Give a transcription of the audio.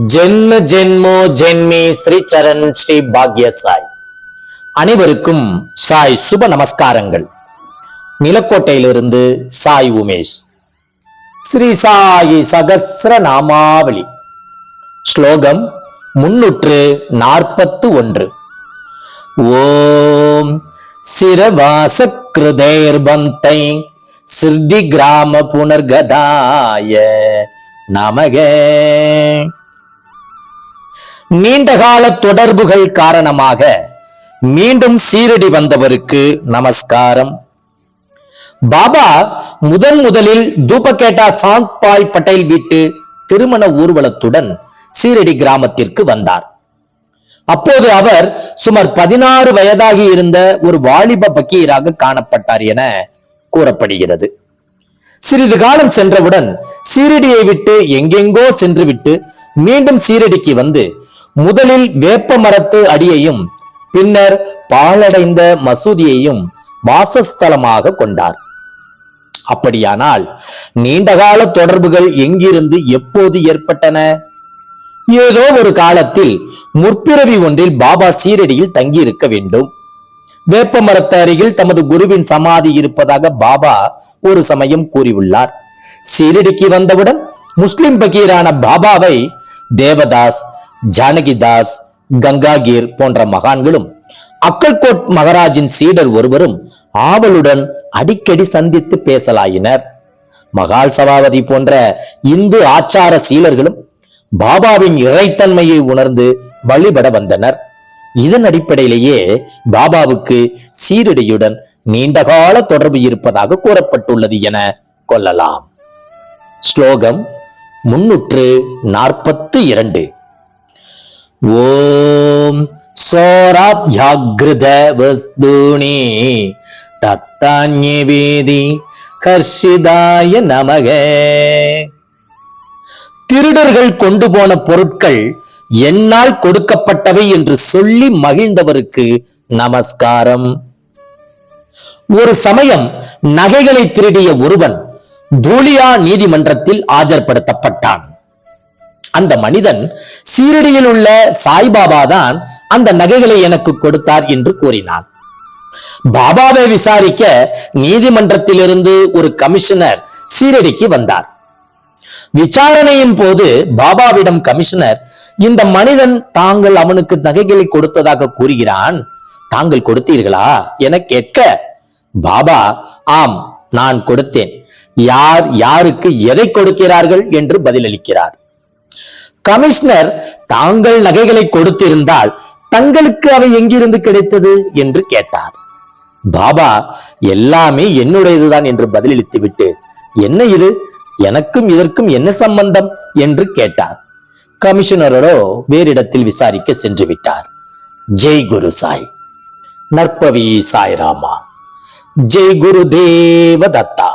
ஜென்ம ஜென்மோ ஜென்மி ஸ்ரீ சரண் ஸ்ரீ பாக்ய சாய். அனைவருக்கும் சாய் சுப நமஸ்காரங்கள். நிலக்கோட்டையிலிருந்து சாய் உமேஷ். ஸ்ரீ சாயி சகசிர நாமாவளி. ஸ்லோகம் முன்னூற்று நாற்பத்து ஒன்று. ஓம் சிரவாச கிருதேர்பந்தை சிர்டி கிராம புனர்கதாய நமக. நீண்டகால தொடர்புகள் காரணமாக மீண்டும் சீரடி வந்தவருக்கு நமஸ்காரம். பாபா முதன் முதலில் தூபகேட்டா சாந்த் பாய் பட்டேல் வீட்டு திருமண ஊர்வலத்துடன் சீரடி கிராமத்திற்கு வந்தார். அப்போது அவர் சுமார் பதினாறு வயதாகி இருந்த ஒரு வாலிப பக்கீராக காணப்பட்டார் என கூறப்படுகிறது. சிறிது காலம் சென்றவுடன் சீரடியை விட்டு எங்கெங்கோ சென்றுவிட்டு மீண்டும் சீரடிக்கு வந்து முதலில் வேப்ப மரத்து அடியையும் பின்னர் பாழடைந்த மசூதியையும் வாசஸ்தலமாக கொண்டார். அப்படியானால் நீண்டகால தொடர்புகள் எங்கிருந்து எப்போது ஏற்பட்டன? ஏதோ ஒரு காலத்தில் முற்பிறவி ஒன்றில் பாபா சீரடியில் தங்கியிருக்க வேண்டும். வேப்ப மரத்து அருகில் தமது குருவின் சமாதி இருப்பதாக பாபா ஒரு சமயம் கூறியுள்ளார். சீரடிக்கு வந்தவுடன் முஸ்லிம் பகீரான பாபாவை தேவதாஸ் ஜானகிதாஸ் கங்காகீர் போன்ற மகான்களும் அக்கல்கோட் மகராஜின் சீடர் ஒருவரும் ஆவலுடன் அடிக்கடி சந்தித்து பேசலாயினர். மகால் சபாபதி போன்ற இந்து ஆச்சார சீலர்களும் பாபாவின் இறைத்தன்மையை உணர்ந்து வழிபட வந்தனர். இதன் அடிப்படையிலேயே பாபாவுக்கு சீரடியுடன் நீண்டகால தொடர்பு இருப்பதாக கூறப்பட்டுள்ளது என கொள்ளலாம். ஸ்லோகம் முன்னூற்று நாற்பத்து இரண்டு. ஓம் சோராப்யாகிருத வஸ்தூணி தத்தான்யவேதி கர்ஷிதாய நமக. திருடர்கள் கொண்டு போன பொருட்கள் என்னால் கொடுக்கப்பட்டவை என்று சொல்லி மகிழ்ந்தவருக்கு நமஸ்காரம். ஒரு சமயம் நகைகளை திருடிய ஒருவன் தூளியா நீதிமன்றத்தில் ஆஜர்படுத்தப்பட்டான். அந்த மனிதன் சீரடியில் உள்ள சாய்பாபா தான் அந்த நகைகளை எனக்கு கொடுத்தார் என்று கூறினான். பாபாவை விசாரிக்க நீதிமன்றத்திலிருந்து ஒரு கமிஷனர் சீரடிக்கு வந்தார். விசாரணையின் போது பாபாவிடம் கமிஷனர் இந்த மனிதன் தாங்கள் அவனுக்கு நகைகளை கொடுத்ததாக கூறுகிறான். தாங்கள் கொடுத்தீர்களா? என கேட்க பாபா ஆம் நான் கொடுத்தேன். யார் யாருக்கு எதை கொடுக்கிறார்கள் என்று பதிலளிக்கிறார். கமிஷனர் தாங்கள் நகைகளை கொடுத்திருந்தால் தங்களுக்கு அவை எங்கிருந்து கிடைத்தது என்று கேட்டார். பாபா எல்லாமே என்னுடையதுதான் என்று பதிலளித்து விட்டு என்ன இது? எனக்கும் இதற்கும் என்ன சம்பந்தம்? என்று கேட்டார். கமிஷனரோ வேறிடத்தில் விசாரிக்க சென்று விட்டார். ஜெய் குரு சாய். நற்பவி சாய் ராமா ஜெய் குரு தேவதத்தா